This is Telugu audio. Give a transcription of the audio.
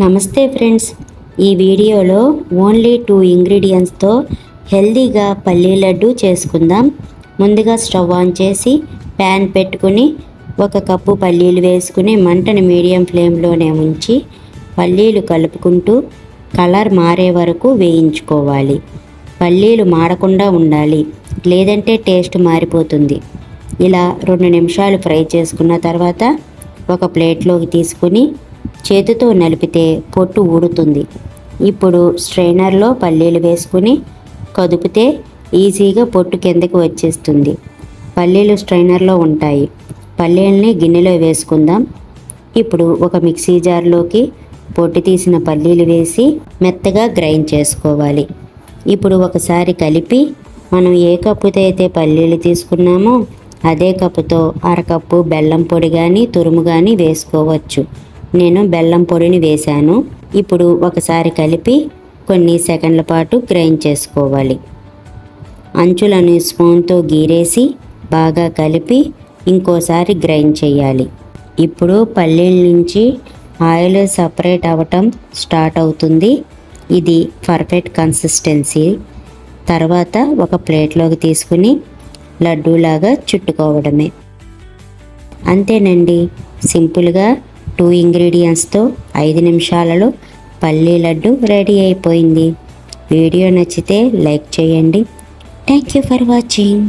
నమస్తే ఫ్రెండ్స్. ఈ వీడియోలో ఓన్లీ టూ ఇంగ్రీడియంట్స్తో హెల్దీగా పల్లీ లడ్డు చేసుకుందాం. ముందుగా స్టవ్ ఆన్ చేసి ప్యాన్ పెట్టుకుని ఒక కప్పు పల్లీలు వేసుకుని మంటను మీడియం ఫ్లేమ్లోనే ఉంచి పల్లీలు కలుపుకుంటూ కలర్ మారే వరకు వేయించుకోవాలి. పల్లీలు మాడకుండా ఉండాలి లేదంటే టేస్ట్ మారిపోతుంది. ఇలా రెండు నిమిషాలు ఫ్రై చేసుకున్న తర్వాత ఒక ప్లేట్లోకి తీసుకుని చేతితో నలిపితే పొట్టు ఊడుతుంది. ఇప్పుడు స్ట్రైనర్లో పల్లీలు వేసుకుని కదుపితే ఈజీగా పొట్టు కిందకి వచ్చేస్తుంది. పల్లీలు స్ట్రైనర్లో ఉంటాయి. పల్లీలని గిన్నెలో వేసుకుందాం. ఇప్పుడు ఒక మిక్సీ జార్లోకి పొట్టు తీసిన పల్లీలు వేసి మెత్తగా గ్రైండ్ చేసుకోవాలి. ఇప్పుడు ఒకసారి కలిపి మనం ఏ కప్పుతో అయితే పల్లీలు తీసుకున్నామో అదే కప్పుతో అరకప్పు బెల్లం పొడి కానీ తురుము కానీ వేసుకోవచ్చు. నేను బెల్లం పొడిని వేశాను. ఇప్పుడు ఒకసారి కలిపి కొన్ని సెకండ్ల పాటు గ్రైండ్ చేసుకోవాలి. అంచులను స్పూన్తో గీరేసి బాగా కలిపి ఇంకోసారి గ్రైండ్ చేయాలి. ఇప్పుడు పల్లీల నుంచి ఆయిల్ సపరేట్ అవ్వటం స్టార్ట్ అవుతుంది. ఇది పర్ఫెక్ట్ కన్సిస్టెన్సీ. తర్వాత ఒక ప్లేట్లోకి తీసుకుని లడ్డూలాగా చుట్టుకోవడమే. అంతేనండి. సింపుల్గా టూ ఇంగ్రీడియంట్స్తో ఐదు నిమిషాలలో పల్లీ లడ్డు రెడీ అయిపోయింది. వీడియో నచ్చితే లైక్ చేయండి. Thank you for watching.